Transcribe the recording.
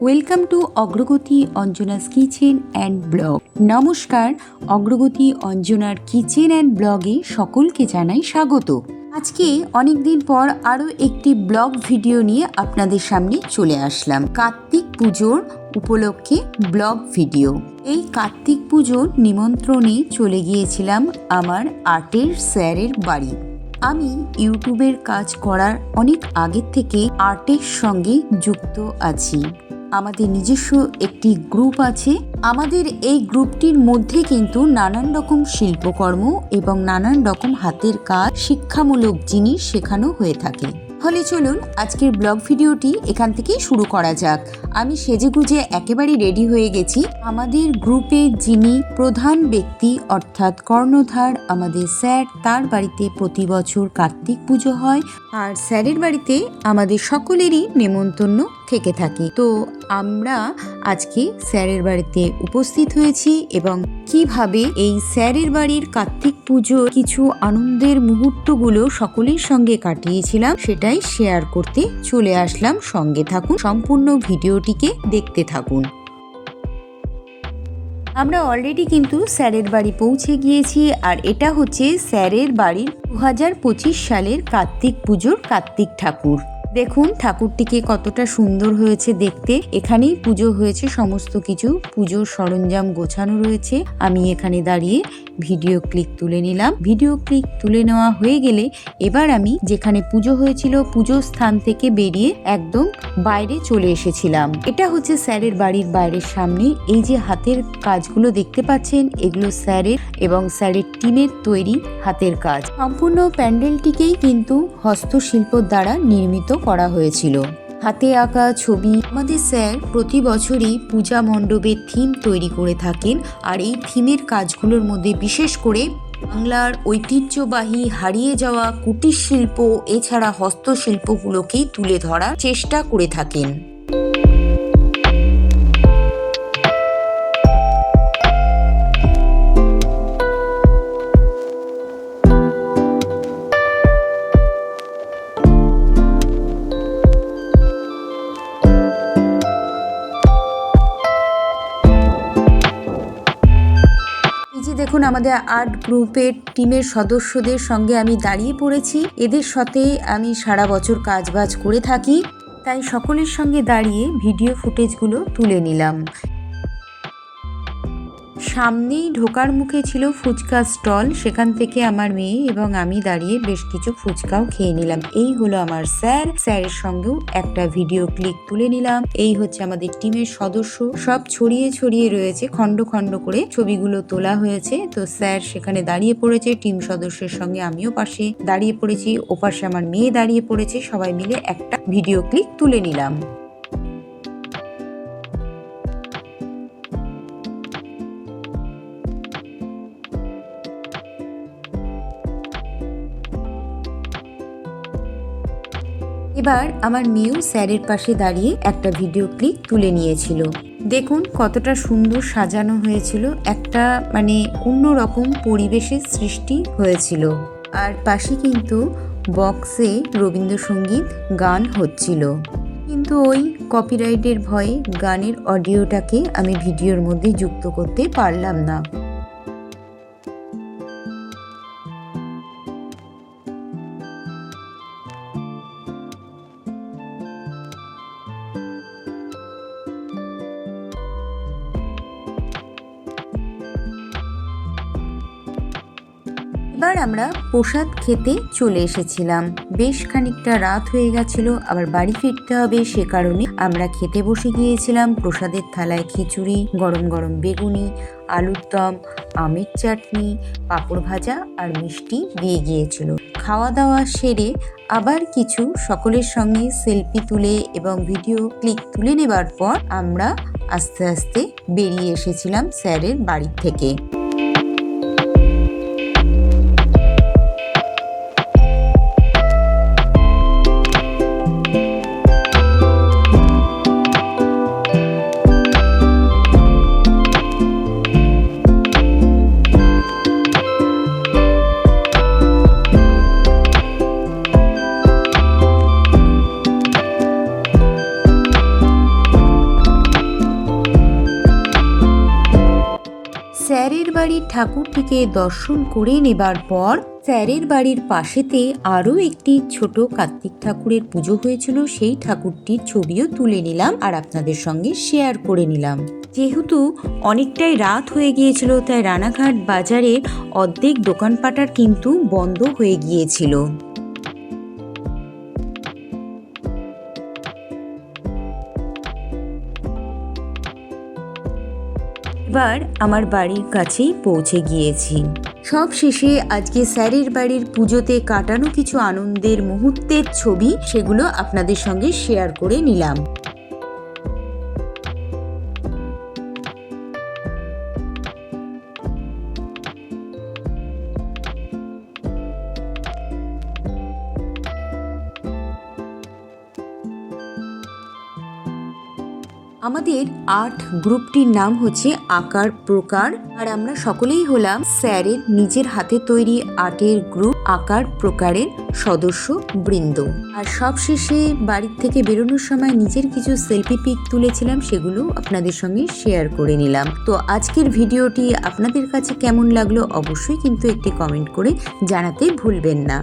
Welcome to অগ্রগতি Anjana's kitchen and blog নমস্কার অগ্রগতি অঞ্জনার কিচেন অ্যান্ড ব্লগে সকলকে জানাই স্বাগত। আজকে অনেক দিন পর আরও একটি ব্লগ ভিডিও নিয়ে আপনাদের সামনে চলে আসলাম। কার্তিক পুজোর উপলক্ষে ব্লগ ভিডিও। এই কার্তিক পুজোর নিমন্ত্রণে চলে গিয়েছিলাম আমার আর্টের স্যারের বাড়ি। আমি ইউটিউবের কাজ করার অনেক আগের থেকে আর্টের সঙ্গে যুক্ত আছি। আমাদের নিজস্ব একটি গ্রুপ আছে। আমাদের এই গ্রুপটির মধ্যে কিন্তু নানান রকম শিল্পকর্ম এবং নানান রকম হাতের কাজ, শিক্ষামূলক জিনিস শেখানো হয়ে থাকে। ফলে চলুন আজকের ব্লগ ভিডিওটি এখান থেকেই শুরু করা যাক। আমি সেজেগুজে একেবারে রেডি হয়ে গেছি। আমাদের গ্রুপে যিনি প্রধান ব্যক্তি, অর্থাৎ কর্ণধার, আমাদের স্যার, তার বাড়িতে প্রতি বছর কার্তিক পুজো হয়। আর স্যারের বাড়িতে আমাদের সকলেরই নেমন্তন্ন থেকে থাকে। তো আমরা আজকে স্যারের বাড়িতে উপস্থিত হয়েছি এবং কীভাবে এই স্যারের বাড়ির কার্তিক পুজোর কিছু আনন্দের মুহূর্তগুলো সকলের সঙ্গে কাটিয়েছিলাম, সেটাই শেয়ার করতে চলে আসলাম। সঙ্গে থাকুন, সম্পূর্ণ ভিডিওটিকে দেখতে থাকুন। আমরা অলরেডি কিন্তু স্যারের বাড়ি পৌঁছে গিয়েছি আর এটা হচ্ছে স্যারের বাড়ির দু হাজার পঁচিশ সালের কার্তিক পুজোর কার্তিক ঠাকুর। দেখুন, ঠাকুরটিকে কতটা সুন্দর হয়েছে দেখতে। এখানেই পুজো হয়েছে, সমস্ত কিছু। পুজোর সরঞ্জাম গোছানো রয়েছে। আমি এখানে দাঁড়িয়ে ভিডিও ক্লিক তুলে নিলাম। ভিডিও ক্লিক তুলে নেওয়া হয়ে গেলে এবার আমি যেখানে পুজো হয়েছিল পুজোর স্থান থেকে বেরিয়ে একদম বাইরে চলে এসেছিলাম। এটা হচ্ছে স্যারের বাড়ির বাইরের সামনে। এই যে হাতের কাজগুলো দেখতে পাচ্ছেন, এগুলো স্যারের এবং স্যারের টিমের তৈরি হাতের কাজ। সম্পূর্ণ প্যান্ডেলটিকেই কিন্তু হস্তশিল্পর দ্বারা নির্মিত করা হয়েছিল। হাতে আঁকা ছবি, আমাদের স্যার প্রতি বছরই পূজা মণ্ডপের থিম তৈরি করে থাকেন আর এই থিমের কাজগুলোর মধ্যে বিশেষ করে বাংলার ঐতিহ্যবাহী হারিয়ে যাওয়া কুটির শিল্প, এছাড়া হস্তশিল্পগুলোকেই তুলে ধরার চেষ্টা করে থাকেন। আমাদের আর্ট গ্রুপের টিমের সদস্যদের সঙ্গে আমি দাঁড়িয়ে পড়েছি। এদের সাথে আমি সারা বছর কাজবাজ করে থাকি। তাই সকলের সঙ্গে দাঁড়িয়ে ভিডিও ফুটেজগুলো তুলে নিলাম। সামনেই ঢোকার মুখে ছিল ফুচকা স্টল, সেখান থেকে আমার মেয়ে এবং আমি দাঁড়িয়ে বেশ কিছু ফুচকাও খেয়ে নিলাম। এই হলো আমার স্যার। স্যারের সঙ্গেও একটা ভিডিও ক্লিক তুলে নিলাম। এই হচ্ছে আমাদের টিমের সদস্য। সব ছড়িয়ে ছড়িয়ে রয়েছে, খণ্ড খণ্ড করে ছবিগুলো তোলা হয়েছে। তো স্যার সেখানে দাঁড়িয়ে পড়েছে, টিম সদস্যের সঙ্গে আমিও পাশে দাঁড়িয়ে পড়েছি, ওপাশে আমার মেয়ে দাঁড়িয়ে পড়েছে। সবাই মিলে একটা ভিডিও ক্লিক তুলে নিলাম। এবার আমার মেয়েও স্যারের পাশে দাঁড়িয়ে একটা ভিডিও ক্লিপ তুলে নিয়েছিল। দেখুন কতটা সুন্দর সাজানো হয়েছিল, একটা মানে অন্যরকম পরিবেশের সৃষ্টি হয়েছিল। আর পাশে কিন্তু বক্সে রবীন্দ্রসঙ্গীত গান হচ্ছিল। কিন্তু ওই কপিরাইটের ভয়ে গানের অডিওটাকে আমি ভিডিওর মধ্যে যুক্ত করতে পারলাম না। এবার আমরা প্রসাদ খেতে চলে এসেছিলাম। বেশ খানিকটা রাত হয়ে গেছিল, আবার বাড়ি ফিরতে হবে সে কারণে আমরা খেতে বসে গিয়েছিলাম প্রসাদের থালায় খিচুড়ি, গরম গরম বেগুনি, আলুর দম, আমের চাটনি, পাঁপড় ভাজা আর মিষ্টি দিয়ে গিয়েছিল। খাওয়া দাওয়া সেরে আবার কিছু সকলের সঙ্গে সেলফি তুলে এবং ভিডিও ক্লিক তুলে নেবার পর আমরা আস্তে আস্তে বেরিয়ে এসেছিলাম স্যারের বাড়ি থেকে। স্যারের বাড়ির ঠাকুরটিকে দর্শন করে নেবার পর স্যারের বাড়ির পাশেতে আরও একটি ছোট কার্তিক ঠাকুরের পুজো হয়েছিল। সেই ঠাকুরটির ছবিও তুলে নিলাম আর আপনাদের সঙ্গে শেয়ার করে নিলাম। যেহেতু অনেকটাই রাত হয়ে গিয়েছিল, তাই রানাঘাট বাজারের অর্ধেক দোকানপাটার কিন্তু বন্ধ হয়ে গিয়েছিল। এবার আমার বাড়ির কাছেই পৌঁছে গিয়েছি। সব শেষে আজকে স্যারের বাড়ির পুজোতে কাটানো কিছু আনন্দের মুহূর্তের ছবি সেগুলো আপনাদের সঙ্গে শেয়ার করে নিলাম। আমাদের আর্ট গ্রুপটির নাম হচ্ছে আকার প্রকার। আর আমরা সকলেই হলাম স্যারের নিজের হাতে তৈরি আর্টের গ্রুপ আকার প্রকারের সদস্য বৃন্দ আর সবশেষে বাড়ির থেকে বেরোনোর সময় নিজের কিছু সেলফি পিক তুলেছিলাম, সেগুলো আপনাদের সঙ্গে শেয়ার করে নিলাম। তো আজকের ভিডিওটি আপনাদের কাছে কেমন লাগল অবশ্যই কিন্তু একটি কমেন্ট করে জানাতে ভুলবেন না।